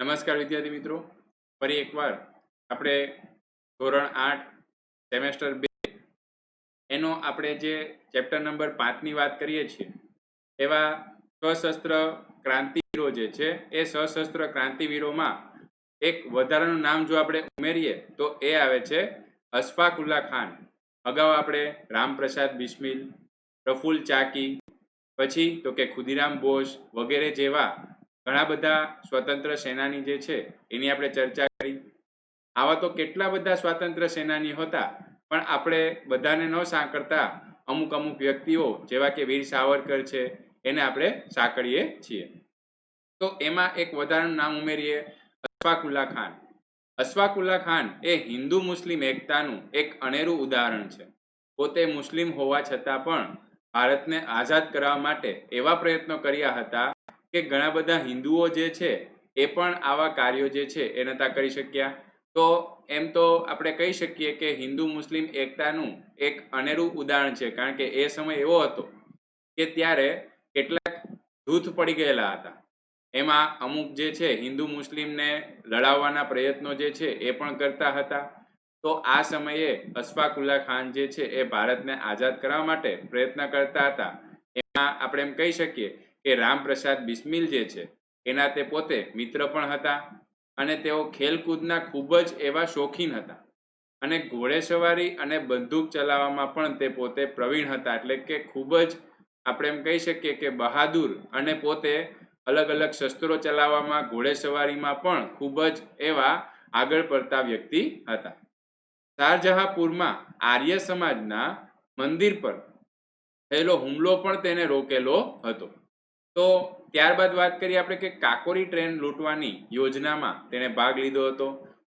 નમસ્કાર વિદ્યાર્થી મિત્રો. ફરી એકવાર આપણે ધોરણ આઠ, સેમેસ્ટર બે, એનો આપણે જે ચેપ્ટર નંબર પાંચની વાત કરીએ છીએ, એવા સશસ્ત્ર ક્રાંતિવીરો જે છે, એ સશસ્ત્ર ક્રાંતિવીરોમાં એક વધારાનું નામ જો આપણે ઉમેરીએ, તો એ આવે છે અશફાકુલ્લા ખાન. અગાઉ આપણે રામપ્રસાદ બિસ્મિલ, પ્રફુલ ચાકી, પછી તો કે ખુદીરામ બોઝ વગેરે જેવા ઘણા બધા સ્વતંત્ર સેનાની જે છે, એની આપણે ચર્ચા કરી. આવા તો કેટલા બધા સ્વાતંત્ર્ય સેનાની હતા, પણ આપણે બધાને ન સાંકળતા અમુક અમુક વ્યક્તિઓ, જેવા કે વીર સાવરકર છે, એને આપણે સાંકળીએ છીએ. તો એમાં એક વધારાનું નામ ઉમેરીએ, અશફાકુલ્લા ખાન. અશફાકુલ્લા ખાન એ હિન્દુ મુસ્લિમ એકતાનું એક અનેરું ઉદાહરણ છે. પોતે મુસ્લિમ હોવા છતાં પણ ભારતને આઝાદ કરવા માટે એવા પ્રયત્નો કર્યા હતા કે ઘણા બધા હિન્દુઓ જે છે, એ પણ આવા કાર્યો જે છે, એ નતા કરી શક્યા. તો એમ તો આપણે કહી શકીએ કે હિન્દુ મુસ્લિમ એકતાનું એક અનેરું ઉદાહરણ છે, કારણ કે એ સમય એવો હતો કે ત્યારે કેટલાક જૂથ પડી ગયેલા હતા. એમાં અમુક જે છે, હિન્દુ મુસ્લિમને લડાવવાના પ્રયત્નો જે છે, એ પણ કરતા હતા. તો આ સમયે અશફાકુલ્લા ખાન જે છે, એ ભારતને આઝાદ કરવા માટે પ્રયત્ન કરતા હતા. એમાં આપણે એમ કહી શકીએ કે રામપ્રસાદ બિસ્મિલ જે છે, એના તે પોતે મિત્ર પણ હતા અને તેઓ ખેલકૂદના ખૂબ જ એવા શોખીન હતા. અને ઘોડેસવારી અને બંદૂક ચલાવવામાં પણ તે પોતે પ્રવીણ હતા એટલે કે ખૂબ જ આપણે એમ કહી શકીએ કે બહાદુર અને પોતે અલગ અલગ શસ્ત્રો ચલાવવામાં ઘોડેસવારીમાં પણ ખૂબ જ એવા આગળ પડતા વ્યક્તિ હતા. શાહજહાંપુરમાં આર્ય સમાજના મંદિર પર થયેલો હુમલો પણ તેને રોકેલો હતો. તો ત્યારબાદ વાત કરીએ આપણે કે કાકોરી ટ્રેન લૂંટવાની યોજનામાં તેણે ભાગ લીધો હતો.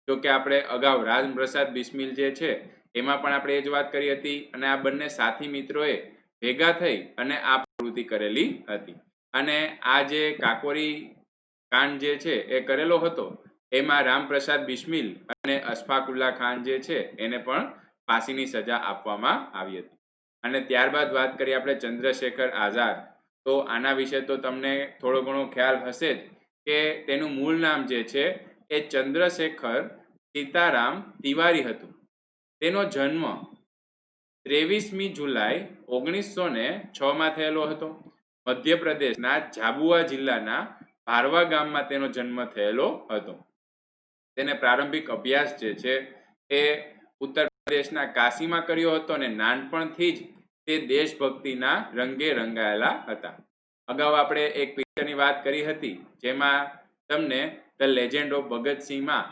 જો કે આપણે અગાઉ રાજપ્રસાદ બિસ્મિલ જે છે, એમાં પણ આપણે એ જ વાત કરી હતી અને આ બંને સાથી મિત્રોએ ભેગા થઈ અને આ પ્રવૃત્તિ કરેલી હતી. અને આ જે કાકોરી કાંડ જે છે એ કરેલો હતો, એમાં રામપ્રસાદ બિસ્મિલ અને અશફાકુલ્લા ખાન જે છે, એને પણ ફાંસીની સજા આપવામાં આવી હતી. અને ત્યારબાદ વાત કરીએ આપણે ચંદ્રશેખર આઝાદ તો આના વિશે તો તમને થોડો ઘણો ખ્યાલ હશે જ કે તેનું મૂળ નામ જે છે એ ચંદ્રશેખર સીતારામ તિવારી હતું. તેનો જન્મ ત્રેવીસમી જુલાઈ ઓગણીસો ને છમાં થયેલો હતો. મધ્યપ્રદેશના ઝાબુઆ જિલ્લાના ભારવા ગામમાં તેનો જન્મ થયેલો હતો. તેને પ્રારંભિક અભ્યાસ જે છે એ ઉત્તર પ્રદેશના કાશીમાં કર્યો હતો અને નાનપણથી જ તે દેશભક્તિના રંગે રંગાયેલા હતા. અગાઉ આપણે એક પિક્ચરની વાત કરી હતી, જેમાં તમને ધ લેજેન્ડ ઓફ ભગતસિંહમાં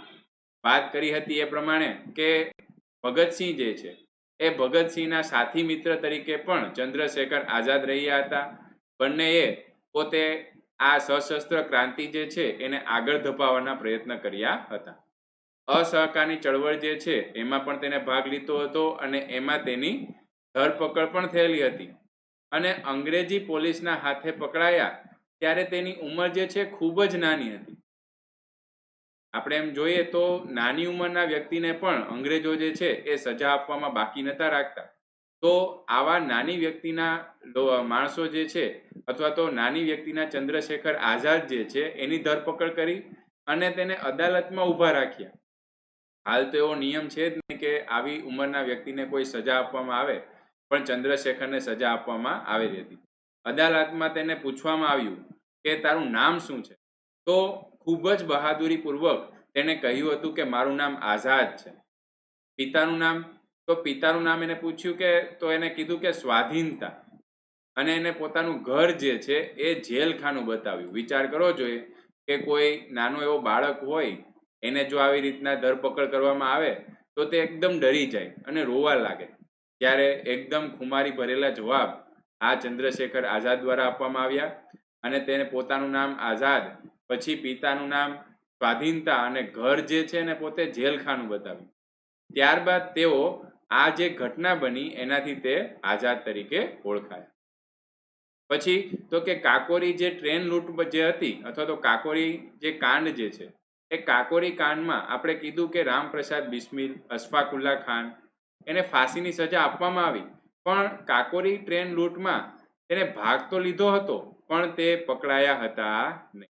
વાત કરી હતી એ પ્રમાણે કે ભગતસિંહ જે છે, એ ભગતસિંહના સાથી મિત્ર તરીકે પણ ચંદ્રશેખર આઝાદ રહ્યા હતા. બંનેએ પોતે આ સશસ્ત્ર ક્રાંતિ જે છે, એને આગળ ધપાવવાના પ્રયત્ન કર્યા હતા. અસહકારની ચળવળ જે છે, એમાં પણ તેને ભાગ લીધો હતો અને એમાં તેની ધરપકડ પણ થયેલી હતી. અને અંગ્રેજી પોલીસના હાથે પકડાયા ત્યારે તેની ઉંમર જે છે ખૂબ જ નાની હતી. આપણે એમ જોઈએ તો નાની ઉંમરના વ્યક્તિને પણ અંગ્રેજો જે છે એ સજા આપવામાં બાકી નતા રાખતા. તો આવા નાની વ્યક્તિના માણસો જે છે અથવા તો નાની વ્યક્તિના ચંદ્રશેખર આઝાદ જે છે એની ધરપકડ કરી અને તેને અદાલતમાં ઊભા રાખ્યા. હાલ તો એવો નિયમ છે જ ને કે આવી ઉંમરના વ્યક્તિને કોઈ સજા આપવામાં આવે પણ ચંદ્રશેખરને સજા આપવામાં આવેલી હતી અદાલતમાં તેને પૂછવામાં આવ્યું કે તારું નામ શું છે? તો ખૂબ જ બહાદુરીપૂર્વક તેણે કહ્યું હતું કે મારું નામ આઝાદ છે. પિતાનું નામ? તો પિતાનું નામ એને પૂછ્યું કે તો એને કીધું કે સ્વાધીનતા. અને એને પોતાનું ઘર જે છે એ જેલખાનું બતાવ્યું. વિચાર કરવો જોઈએ કે કોઈ નાનો એવો બાળક હોય, એને જો આવી રીતના ધરપકડ કરવામાં આવે, તો તે એકદમ ડરી જાય અને રોવા લાગે. ત્યારે એકદમ ખુમારી ભરેલા જવાબ આ ચંદ્રશેખર આઝાદ દ્વારા આપવામાં આવ્યા અને તેને પોતાનું નામ આઝાદ, પછી પિતાનું નામ સ્વાધીનતા અને ઘર જે છે એને પોતે જેલખાનું બતાવ્યું. ત્યારબાદ તેઓ આ જે ઘટના બની એનાથી તે આઝાદ તરીકે ઓળખાયા. પછી તો કે કાકોરી જે ટ્રેન લૂંટ જે હતી અથવા તો કાકોરી જે કાંડ જે છે, એ કાકોરી કાંડમાં આપણે કીધું કે રામપ્રસાદ બિસ્મિલ, અશફાકુલ્લા ખાન એને ફાંસીની સજા આપવામાં આવી. પણ કાકોરી ટ્રેન લૂંટમાં તેને ભાગ તો લીધો હતો, પણ તે પકડાયા હતા નહીં.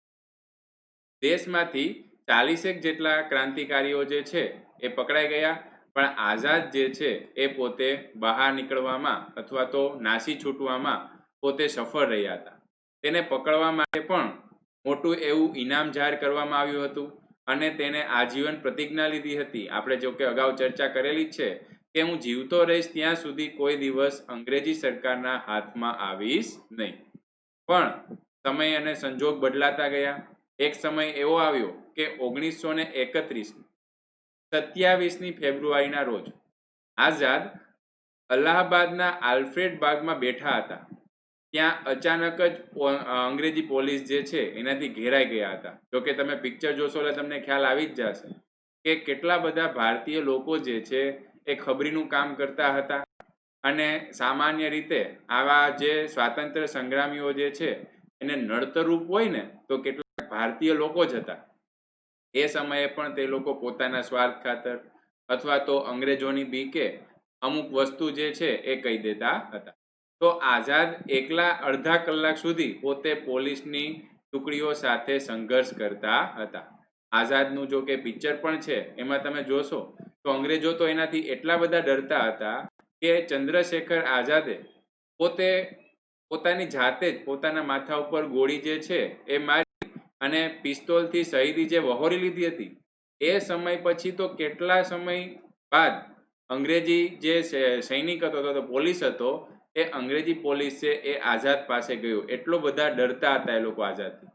દેશમાંથી ચાલીસેક જેટલા ક્રાંતિકારીઓ જે છે એ પકડાઈ ગયા, પણ આઝાદ જે છે એ પોતે બહાર નીકળવામાં અથવા તો નાસી છૂટવામાં પોતે સફળ રહ્યા હતા. તેને પકડવા માટે પણ મોટું એવું ઇનામ જાહેર કરવામાં આવ્યું હતું અને તેને આજીવન પ્રતિજ્ઞા લીધી હતી. આપણે જો કે અગાઉ ચર્ચા કરેલી છે કે હું જીવતો રહીશ ત્યાં સુધી કોઈ દિવસ અંગ્રેજી સરકારના હાથમાં આવીશ નહીં. પણ સમય અને સંજોગ બદલાતા ગયા. એક સમય એવો આવ્યો કે ઓગણીસો ને એકત્રીસ સત્યાવીસની ફેબ્રુઆરીના રોજ આઝાદ અલ્હાબાદના આલ્ફ્રેડ બાગમાં બેઠા હતા. ત્યાં અચાનક જ અંગ્રેજી પોલીસ જે છે એનાથી ઘેરાઈ ગયા હતા. જો કે તમે પિક્ચર જોશો એટલે તમને ખ્યાલ આવી જ જશે કે કેટલા બધા ભારતીય લોકો જે છે એ ખબરીનું કામ કરતા હતા. અને સામાન્ય રીતે આવા જે સ્વાતંત્ર્ય સંગ્રામીઓ જે છે, એને નડતરૂપ હોય ને, તો કેટલાક ભારતીય લોકો જ હતા. એ સમયે પણ તે લોકો પોતાના સ્વાર્થ ખાતર અથવા તો અંગ્રેજોની બીકે અમુક વસ્તુ જે છે એ કહી દેતા હતા. તો આઝાદ એકલા અડધા કલાક સુધી પોતે પોલીસની ટુકડીઓ સાથે સંઘર્ષ કરતા હતા. આઝાદનું જો કે પિક્ચર પણ છે, એમાં તમે જોશો તો અંગ્રેજો તો એનાથી એટલા બધા ડરતા હતા કે ચંદ્રશેખર આઝાદે પોતે પોતાની જાતે જ પોતાના માથા ઉપર ગોળી જે છે એ મારી અને પિસ્તોલથી શહીદી જે વહોરી લીધી હતી, એ સમય પછી તો કેટલા સમય બાદ અંગ્રેજી જે સૈનિક હતો તો પોલીસ હતો, એ અંગ્રેજી પોલીસ છે એ આઝાદ પાસે ગયો. એટલો બધા ડરતા હતા એ લોકો આઝાદથી.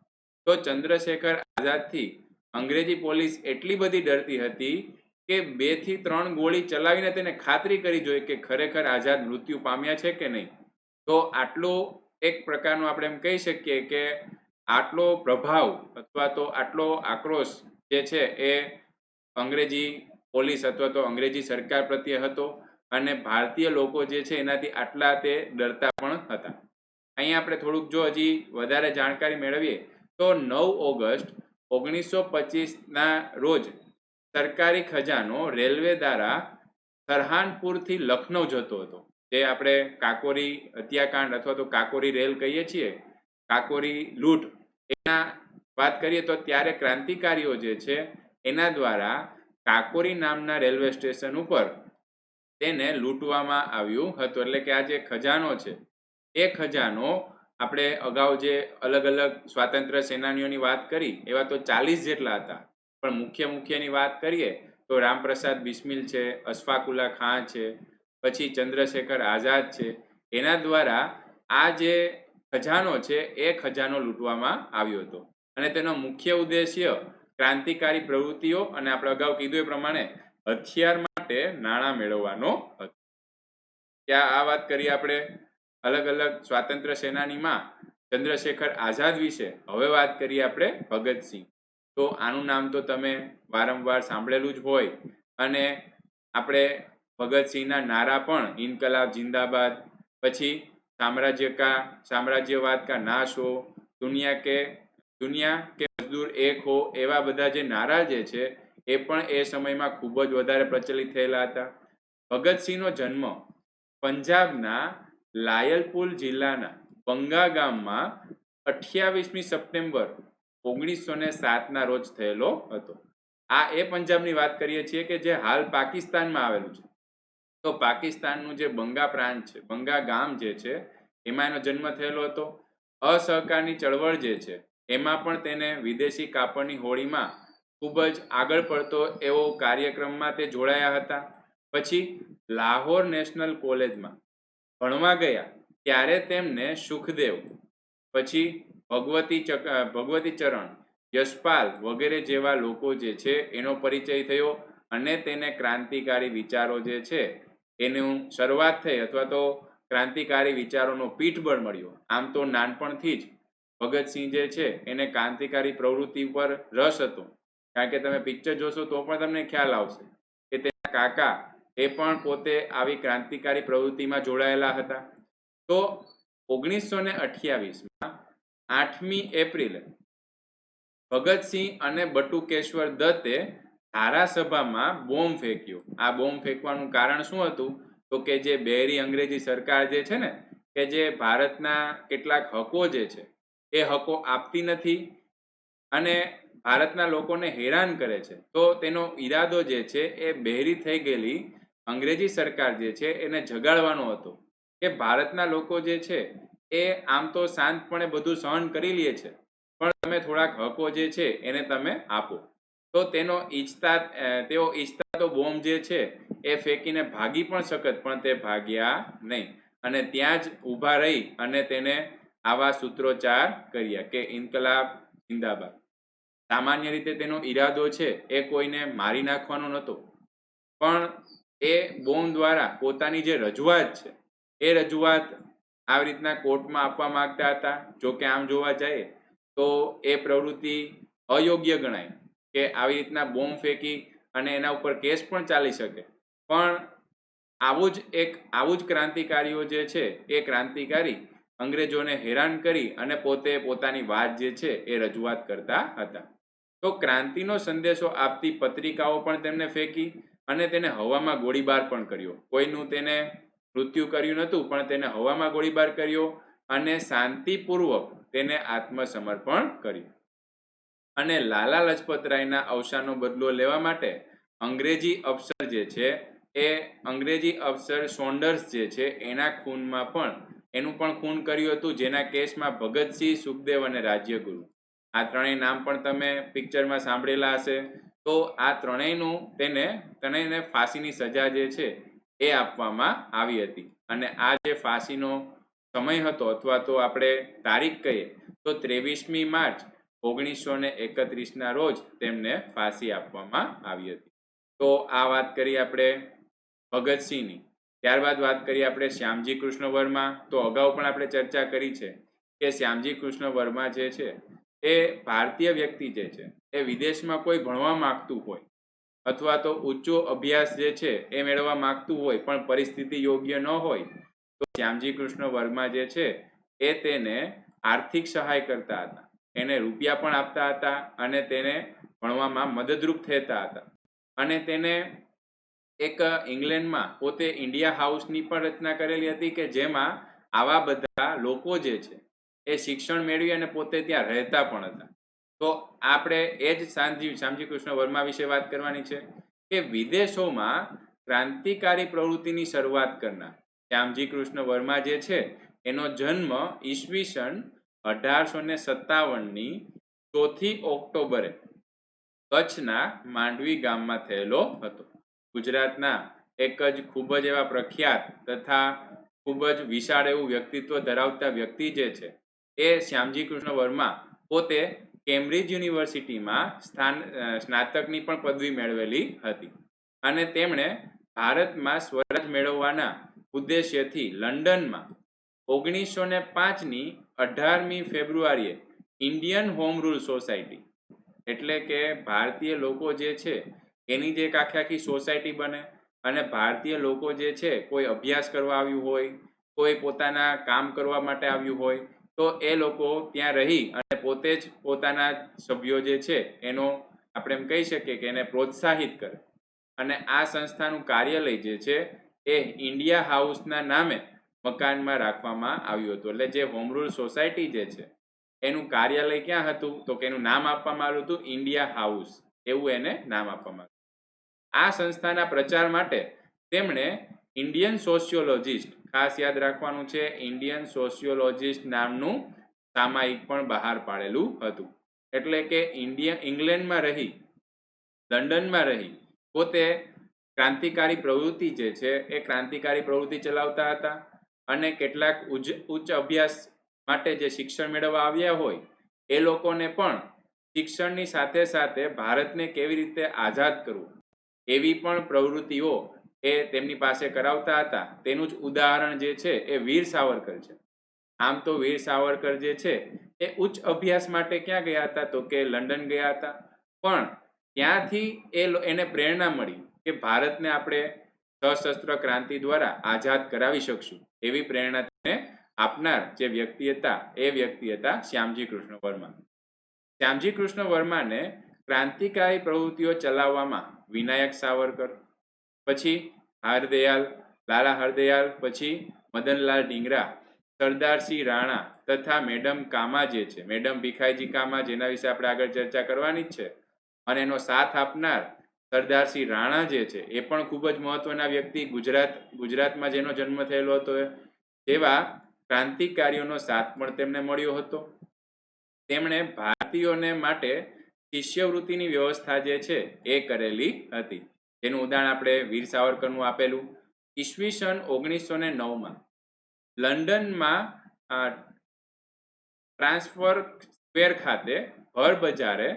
તો ચંદ્રશેખર આઝાદથી અંગ્રેજી પોલીસ એટલી બધી ડરતી હતી કે બેથી ત્રણ ગોળી ચલાવીને તેને ખાતરી કરી જોઈએ કે ખરેખર આઝાદ મૃત્યુ પામ્યા છે કે નહીં. તો આટલો એક પ્રકારનો આપણે એમ કહી શકીએ કે આટલો પ્રભાવ અથવા તો આટલો આક્રોશ જે છે એ અંગ્રેજી પોલીસ અથવા તો અંગ્રેજી સરકાર પ્રત્યે હતો અને ભારતીય લોકો જે છે એનાથી આટલા તે ડરતા પણ હતા. અહીંયા આપણે થોડુંક જો હજી વધારે જાણકારી મેળવીએ તો નવ ઓગસ્ટ ઓગણીસો પચીસના રોજ સરકારી ખજાનો રેલવે દ્વારા સરહાનપુરથી લખનૌ જતો હતો. જે આપણે કાકોરી હત્યાકાંડ અથવા તો કાકોરી રેલ કહીએ છીએ, કાકોરી લૂંટ, એના વાત કરીએ તો ત્યારે ક્રાંતિકારીઓ જે છે, એના દ્વારા કાકોરી નામના રેલવે સ્ટેશન ઉપર તેને લૂંટવામાં આવ્યું હતું. એટલે કે આ જે ખજાનો છે, એ ખજાનો આપણે અગાઉ જે અલગ અલગ સ્વાતંત્ર્ય સેનાનીઓની વાત કરી, એવા તો ચાલીસ જેટલા હતા. પણ મુખ્ય મુખ્યની વાત કરીએ તો રામપ્રસાદ બિસ્મિલ છે, અશફાકુલ્લા ખાં છે, પછી ચંદ્રશેખર આઝાદ છે, એના દ્વારા આ જે ખજાનો છે એ ખજાનો લૂંટવામાં આવ્યો હતો. અને તેનો મુખ્ય ઉદ્દેશ્ય ક્રાંતિકારી પ્રવૃત્તિઓ અને આપણે અગાઉ કીધું એ પ્રમાણે હથિયાર માટે નાણાં મેળવવાનો હતો. ત્યાં આ વાત કરીએ આપણે અલગ અલગ સ્વાતંત્ર્ય સેનાનીમાં ચંદ્રશેખર આઝાદ વિશે. હવે વાત કરીએ આપણે ભગતસિંહ. તો આનું નામ તો તમે વારંવાર સાંભળેલું જ હોય. અને આપણે ભગતસિંહના નારા પણ ઇન્કલાબ, જિંદાબાદ, પછી સામ્રાજ્ય કા સામ્રાજ્યવાદ કા નાશ હો, દુનિયા કે દુનિયા કે મજદૂર એક હો, એવા બધા જે નારા જે છે, એ પણ એ સમયમાં ખૂબ જ વધારે પ્રચલિત થયેલા હતા. ભગતસિંહનો જન્મ પંજાબના લાયલપુર જિલ્લાના બંગા ગામમાં અઠ્યાવીસમી સપ્ટેમ્બર ઓગણીસો ને સાતના રોજ થયેલો હતો. આ એ પંજાબની વાત કરીએ છીએ કે જે હાલ પાકિસ્તાનમાં આવેલું છે. તો પાકિસ્તાનનું જે બંગા પ્રાંત છે, બંગા ગામ જે છે, એમાં એનો જન્મ થયેલો હતો. અસહકારની ચળવળ જે છે, એમાં પણ તેને વિદેશી કાપડની હોળીમાં ખૂબ જ આગળ પડતો એવો કાર્યક્રમમાં તે જોડાયા હતા. પછી લાહોર નેશનલ કોલેજમાં ભણવા ગયા, ત્યારે તેમને સુખદેવ, પછી ભગવતી ચક ભગવતી ચરણ, યશપાલ વગેરે જેવા લોકો જે છે, એનો પરિચય થયો અને તેને ક્રાંતિકારી વિચારો જે છે, એનું શરૂઆત થઈ અથવા તો ક્રાંતિકારી વિચારોનો પીઠબળ મળ્યો. આમ તો નાનપણથી જ ભગતસિંહ જે છે, એને ક્રાંતિકારી પ્રવૃત્તિ પર રસ હતો. કારણ કે તમે પિક્ચર જોશો તો પણ તમને ખ્યાલ આવશે કે તેના કાકા એ પણ પોતે આવી ક્રાંતિકારી પ્રવૃત્તિમાં જોડાયેલા હતા. તો ઓગણીસો ને અઠ્યાવીસમાં આઠમી એપ્રિલે ભગતસિંહ અને બટુકેશ્વર દત્તે ધારાસભામાં બોમ્બ ફેંક્યો. આ બોમ્બ ફેંકવાનું કારણ શું હતું? તો કે જે બેરી અંગ્રેજી સરકાર જે છે ને, કે જે ભારતના કેટલાક હકો જે છે, એ હકો આપતી નથી અને ભારતના લોકોને હેરાન કરે છે. તો તેનો ઈરાદો જે છે, એ બહેરી થઈ ગયેલી અંગ્રેજી સરકાર જે છે, એને જગાડવાનો હતો. કે ભારતના લોકો જે છે એ આમ તો શાંતપણે બધું સહન કરી લે છે. પણ તમે થોડાક હકો જે છે એને તમે આપો. તો તેનો ઈચ્છતા તેઓ ઈચ્છતા તો બોમ્બ જે છે એ ફેંકીને ભાગી પણ શકત, પણ તે ભાગ્યા નહીં. અને ત્યાં જ ઊભા રહી અને તેને આવા સૂત્રોચ્ચાર કર્યા કે ઇન્કલાબ જિંદાબાદ. સામાન્ય રીતે તેનો ઈરાદો છે એ કોઈને મારી નાખવાનો નહોતો. પણ એ બોમ્બ દ્વારા પોતાની જે રજૂઆત છે, એ રજૂઆત આવી રીતના કોર્ટમાં આપવા માંગતા હતા. જો કે આમ જોવા જઈએ તો એ પ્રવૃત્તિ અયોગ્ય ગણાય કે આવી રીતના બોમ્બ ફેંકી અને એના ઉપર કેસ પણ ચાલી શકે. પણ આવું જ એક, આવું જ ક્રાંતિકારીઓ જે છે, એ ક્રાંતિકારી અંગ્રેજોને હેરાન કરી અને પોતે પોતાની વાત જે છે, એ રજૂઆત કરતા હતા. તો ક્રાંતિનો સંદેશો આપતી પત્રિકાઓ પણ તેમને ફેંકી અને તેને હવામાં ગોળીબાર પણ કર્યો. કોઈનું તેને મૃત્યુ કર્યું નહોતું, પણ તેને હવામાં ગોળીબાર કર્યો અને શાંતિપૂર્વક તેને આત્મસમર્પણ કર્યું. અને લાલા લજપત રાયના અવસાનનો બદલો લેવા માટે અંગ્રેજી અફસર જે છે, એ અંગ્રેજી અફસર સોન્ડર્સ જે છે, એના ખૂનમાં પણ, એનું પણ ખૂન કર્યું હતું, જેના કેસમાં ભગતસિંહ સુખદેવ અને રાજ્યગુરુ. આ ત્રણેય નામ પણ તમે પિક્ચરમાં સાંભળેલા હશે. તો આ ત્રણેયનું તેને, ત્રણેયને ફાંસીની સજા જે છે એ આપવામાં આવી હતી. અને આ જે ફાંસીનો સમય હતો અથવા તો આપણે તારીખ કહીએ, તો ત્રેવીસમી માર્ચ ઓગણીસો ને એકત્રીસના રોજ તેમને ફાંસી આપવામાં આવી હતી. તો આ વાત કરી આપણે ભગતસિંહની. ત્યારબાદ વાત કરીએ આપણે શ્યામજી કૃષ્ણ વર્મા તો અગાઉ પણ આપણે ચર્ચા કરી છે કે શ્યામજી કૃષ્ણ વર્મા જે છે, એ ભારતીય વ્યક્તિ જે છે, એ વિદેશમાં કોઈ ભણવા માંગતું હોય અથવા તો ઊંચો અભ્યાસ જે છે એ મેળવવા માંગતું હોય પણ પરિસ્થિતિ યોગ્ય ન હોય, તો શ્યામજી કૃષ્ણ વર્મા જે છે એ તેને આર્થિક સહાય કરતા હતા. એને રૂપિયા પણ આપતા હતા અને તેને ભણવામાં મદદરૂપ થતા હતા. અને તેને એક ઇંગ્લેન્ડમાં પોતે ઇન્ડિયા હાઉસની પણ રચના કરેલી હતી કે જેમાં આવા બધા લોકો જે છે એ શિક્ષણ મેળવી અને પોતે ત્યાં રહેતા પણ હતા. તો આપણે એ જ સાંજી શ્યામજી કૃષ્ણ વર્મા વિશે વાત કરવાની છે કે વિદેશોમાં ક્રાંતિકારી પ્રવૃત્તિની શરૂઆત કરનાર શ્યામજી કૃષ્ણ વર્મા જે છે, એનો જન્મ ઈસવીસન અઢારસો ને સત્તાવનની ચોથી ઓક્ટોબરે કચ્છના માંડવી ગામમાં થયેલો હતો. ગુજરાતના એક જ ખૂબ જ એવા પ્રખ્યાત તથા ખૂબ જ વિશાળ એવું વ્યક્તિત્વ ધરાવતા વ્યક્તિ જે છે, એ શ્યામજી કૃષ્ણ વર્મા પોતે કેમ્બ્રિજ યુનિવર્સિટીમાં સ્થાન સ્નાતકની પણ પદવી મેળવેલી હતી. અને તેમણે ભારતમાં સ્વરાજ મેળવવાના ઉદ્દેશ્યથી લંડનમાં ઓગણીસો ને પાંચની અઢારમી ફેબ્રુઆરીએ ઇન્ડિયન હોમ રૂલ સોસાયટી, એટલે કે ભારતીય લોકો જે છે, એની જે એક આખી આખી સોસાયટી બને અને ભારતીય લોકો જે છે, કોઈ અભ્યાસ કરવા આવ્યું હોય, કોઈ પોતાના કામ કરવા માટે આવ્યું હોય તો એ લોકો ત્યાં રહી અને પોતે જ પોતાના સભ્યો જે છે, એનો આપણે એમ કહી શકીએ કે એને પ્રોત્સાહિત કરે. અને આ સંસ્થાનું કાર્યાલય જે છે, એ ઇન્ડિયા હાઉસના નામે મકાનમાં રાખવામાં આવ્યું હતું. એટલે જે હોમ રૂલ સોસાયટી જે છે, એનું કાર્યાલય ક્યાં હતું? તો કે એનું નામ આપવામાં આવ્યું હતું ઇન્ડિયા હાઉસ. એવું એને નામ આપવામાં આવ્યું. આ સંસ્થાના પ્રચાર માટે તેમણે ઇન્ડિયન સોશિયોલોજિસ્ટ ખાસ યાદ રાખવાનું છે ઇન્ડિયન સોશિયોલોજિસ્ટ નામનું સામાયિક પણ બહાર પાડેલું હતું. એટલે કે ઇન્ડિયા ઇંગ્લેન્ડમાં રહી લંડનમાં રહી, પોતે ક્રાંતિકારી પ્રવૃત્તિ જે છે, એ ક્રાંતિકારી પ્રવૃત્તિ ચલાવતા હતા અને કેટલાક ઉચ્ચ અભ્યાસ માટે જે શિક્ષણ મેળવવા આવ્યા હોય, એ લોકોને પણ શિક્ષણની સાથે સાથે ભારતને કેવી રીતે આઝાદ કરવું, એવી પણ પ્રવૃત્તિઓ એ તેમની પાસે કરાવતા હતા. તેનું જ ઉદાહરણ જે છે એ વીર સાવરકર છે. આમ તો વીર સાવરકર જે છે એ ઉચ્ચ અભ્યાસ માટે ક્યાં ગયા હતા? તો કે લંડન ગયા હતા. પણ ત્યાંથી એ એને પ્રેરણા મળી કે ભારતને આપણે સશસ્ત્ર ક્રાંતિ દ્વારા આઝાદ કરાવી શકશું. એવી પ્રેરણા તેને આપનાર જે વ્યક્તિ હતા, એ વ્યક્તિ હતા શ્યામજી કૃષ્ણ વર્મા. શ્યામજી કૃષ્ણ વર્માને ક્રાંતિકારી પ્રવૃત્તિઓ ચલાવવામાં વિનાયક સાવરકર, પછી હારદયાલ, લાલા હરદયાલ, પછી મદનલાલ ઢીંગરા સરદારસિંહ રાણા તથા મેડમ કામા જે છે. મેડમ ભીખાઈજી કામા જેના વિશે આપણે આગળ ચર્ચા કરવાની જ છે. અને એનો સાથ આપનાર સરદારસિંહ રાણા જે છે, એ પણ ખૂબ જ મહત્વના વ્યક્તિ ગુજરાત, ગુજરાતમાં જેનો જન્મ થયેલો હતો. તેવા ક્રાંતિકારીઓનો સાથ પણ તેમને મળ્યો હતો. તેમણે ભારતીયોને માટે શિષ્યવૃત્તિની વ્યવસ્થા જે છે, એ કરેલી હતી. જેનું ઉદાહરણ આપણે વીર સાવરકરનું આપેલું. ઈસવીસન ઓગણીસો ને નવમાં લંડનમાં ટ્રાન્સફર સ્ક્વેર ખાતે ભર બજારે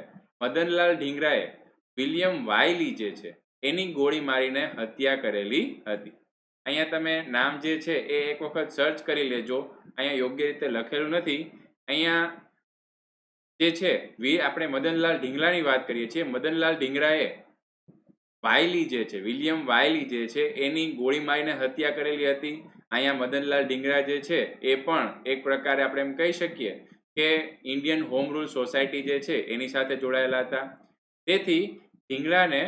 મદનલાલ ઢીંગરાએ વિલિયમ વાયલી જે છે, એની ગોળી મારીને હત્યા કરેલી હતી. અહીંયા તમે નામ જે છે એ એક વખત સર્ચ કરી લેજો. અહીંયા યોગ્ય રીતે લખેલું નથી. અહીંયા જે છે વીર આપણે મદનલાલ ઢીંગરાની વાત કરીએ છીએ. મદનલાલ ઢીંગરાએ વાયલી જે છે, વિલિયમ વાયલી જે છે, એની ગોળી મારીને હત્યા કરેલી હતી. અહીંયા મદનલાલ ડીંગરા જે છે, એ પણ એક પ્રકારે આપણે એમ કહી શકીએ કે ઇન્ડિયન હોમ રૂલ સોસાયટી જે છે, એની સાથે જોડાયેલા હતા. તેથી ઢીંગરાને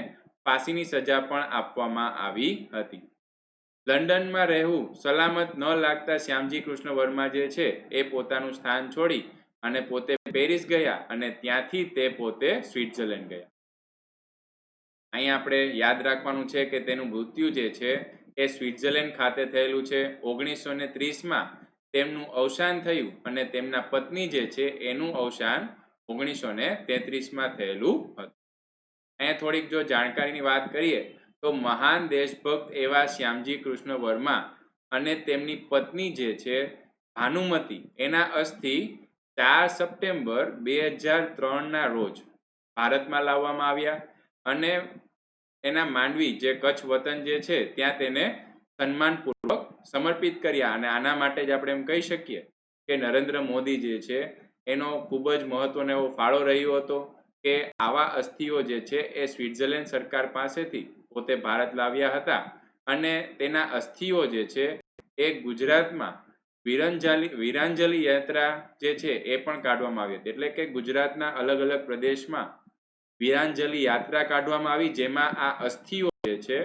ફાંસીની સજા પણ આપવામાં આવી હતી. લંડનમાં રહેવું સલામત ન લાગતા શ્યામજી કૃષ્ણ વર્મા જે છે, એ પોતાનું સ્થાન છોડી અને પોતે પેરિસ ગયા અને ત્યાંથી તે પોતે સ્વિટ્ઝરલેન્ડ ગયા. અહીંયા આપણે યાદ રાખવાનું છે કે તેનું મૃત્યુ જે છે એ સ્વિટ્ઝરલેન્ડ ખાતે થયેલું છે. ઓગણીસો ને ત્રીસમાં તેમનું અવસાન થયું અને તેમના પત્ની જે છે એનું અવસાન ઓગણીસો ને તેત્રીસમાં થયેલું હતું. અહીંયા થોડીક જો જાણકારીની વાત કરીએ તો મહાન દેશભક્ત એવા શ્યામજી કૃષ્ણ વર્મા અને તેમની પત્ની જે છે ભાનુમતી, એના અસ્થિ ચાર સપ્ટેમ્બર બે હજાર ત્રણના રોજ ભારતમાં લાવવામાં આવ્યા. અને એના માંડવી જે કચ્છ વતન જે છે, ત્યાં તેને સન્માનપૂર્વક સમર્પિત કર્યા. અને આના માટે જ આપણે એમ કહી શકીએ કે નરેન્દ્ર મોદી જે છે, એનો ખૂબ જ મહત્વનો એવો ફાળો રહ્યો હતો કે આવા અસ્થિઓ જે છે, એ સ્વિટ્ઝરલેન્ડ સરકાર પાસેથી પોતે ભારત લાવ્યા હતા. અને તેના અસ્થિઓ જે છે, એ ગુજરાતમાં વિરંજાલી, વિરાંજલી યાત્રા જે છે, એ પણ કાઢવામાં આવી હતી. એટલે કે ગુજરાતના અલગ અલગ પ્રદેશમાં વીરાંજલિ યાત્રા કાઢવામાં આવી, જેમાં આ અસ્થિઓ જે છે,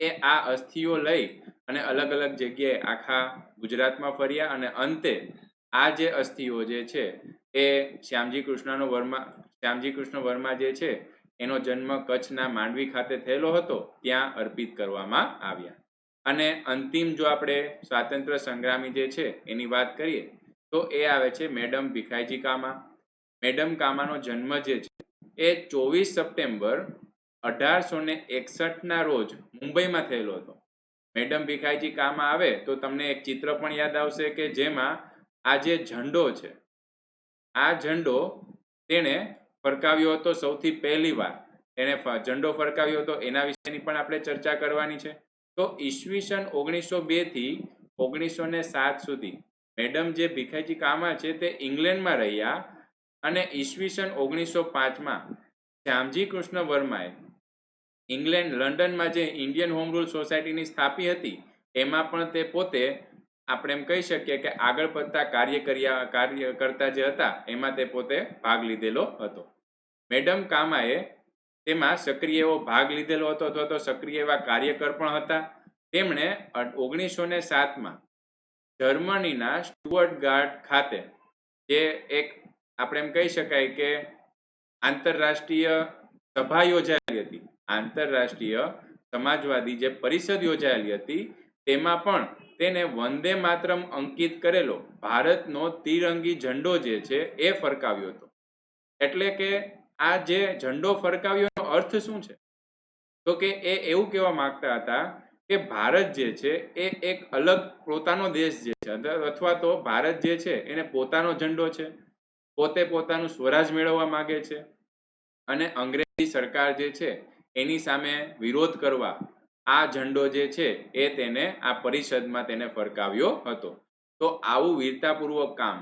એ આ અસ્થિઓ લઈ અને અલગ અલગ જગ્યાએ આખા ગુજરાતમાં ફર્યા અને અંતે આ જે અસ્થિઓ જે છે, એ શ્યામજી કૃષ્ણનો વર્મા, શ્યામજી કૃષ્ણ વર્મા જે છે, એનો જન્મ કચ્છના માંડવી ખાતે થયેલો હતો, ત્યાં અર્પિત કરવામાં આવ્યા. અને અંતિમ જો આપણે સ્વાતંત્ર્ય સંગ્રામી જે છે, એની વાત કરીએ, તો એ આવે છે મેડમ ભીખાઈજી કામા. મેડમ કામાનો જન્મ જે છે એ ચોવીસ સપ્ટેમ્બર અઢારસો ને એકસઠના રોજ મુંબઈમાં થયેલો હતો. મેડમ ભીખાઈજી કામ આવે તો તમને એક ચિત્ર પણ યાદ આવશે કે જેમાં આ જે ઝંડો છે, આ ઝંડો તેણે ફરકાવ્યો હતો સૌથી પહેલી વાર. એણે ઝંડો ફરકાવ્યો હતો એના વિશેની પણ આપણે ચર્ચા કરવાની છે. તો ઈસવીસન ઓગણીસો બેથી ઓગણીસો ને સાત સુધી મેડમ જે ભીખાઈજી કામા છે તે ઇંગ્લેન્ડમાં રહ્યા અને ઈસવીસન ઓગણીસો પાંચમાં શ્યામજી કૃષ્ણ વર્માએ ઇંગ્લેન્ડ, લંડનમાં જે ઇન્ડિયન હોમ રૂલ સોસાયટીની સ્થાપી હતી, એમાં પણ તે પોતે આપણે એમ કહી શકીએ કે આગળ પડતા કાર્ય કર્યા, કાર્ય કરતા જે હતા, એમાં તે પોતે ભાગ લીધેલો હતો. મેડમ કામાએ તેમાં સક્રિય એવો ભાગ લીધેલો હતો, અથવા તો સક્રિય એવા કાર્યકર પણ હતા. તેમણે ઓગણીસો ને સાતમાં જર્મનીના સ્ટુઅર્ટ ગાર્ડ ખાતે જે એક આપણે એમ કહી શકાય કે આંતરરાષ્ટ્રીય સભા યોજાયેલી હતી. આંતરરાષ્ટ્રીય સમાજવાદી જે પરિષદ યોજાયેલી હતી, તેમાં પણ તેને વંદે માતરમ અંકિત કરેલો ભારતનો તિરંગી ઝંડો જે છે એ ફરકાવ્યો હતો. એટલે કે આ જે ઝંડો ફરકાવ્યોનો અર્થ શું છે? તો કે એ એવું કહેવા માંગતા હતા કે ભારત જે છે એ એક અલગ પોતાનો દેશ જે છે અથવા તો ભારત જે છે એને પોતાનો ઝંડો છે. પોતે પોતાનું સ્વરાજ મેળવવા માગે છે અને અંગ્રેજી સરકાર જે છે, એની સામે વિરોધ કરવા આ ઝંડો જે છે, એ તેને આ પરિષદમાં તેને ફરકાવ્યો હતો. તો આવું વીરતાપૂર્વક કામ,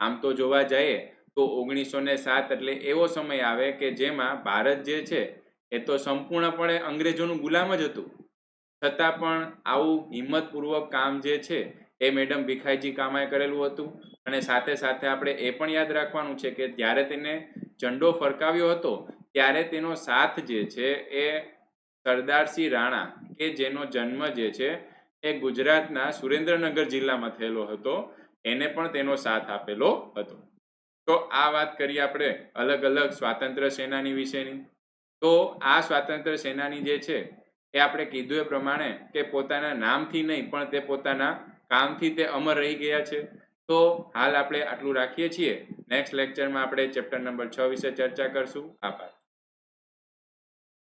આમ તો જોવા જઈએ, તો ઓગણીસો ને સાત એટલે એવો સમય આવે કે જેમાં ભારત જે છે, એ તો સંપૂર્ણપણે અંગ્રેજોનું ગુલામ જ હતું. છતાં પણ આવું હિંમતપૂર્વક કામ જે છે, એ મેડમ ભીખાઈજી કામાએ કરેલું હતું. અને સાથે સાથે આપણે એ પણ યાદ રાખવાનું છે કે જ્યારે તેને ઝંડો ફરકાવ્યો હતો, ત્યારે તેનો સાથ જે છે એ સરદારસિંહ રાણા કે જેનો જન્મ જે છે એ ગુજરાતના સુરેન્દ્રનગર જિલ્લામાં થયેલો હતો, એને પણ તેનો સાથ આપેલો હતો. તો આ વાત કરીએ આપણે અલગ અલગ સ્વાતંત્ર્ય સેનાની વિશેની. તો આ સ્વાતંત્ર્ય સેનાની જે છે એ આપણે કીધું એ પ્રમાણે કે પોતાના નામથી નહીં પણ તે પોતાના કામથી તે અમર રહી ગયા છે. તો હાલ આપણે આટલું રાખીએ છીએ. નેક્સ્ટ લેક્ચરમાં આપણે ચેપ્ટર નંબર છ વિશે ચર્ચા કરશું. આભાર.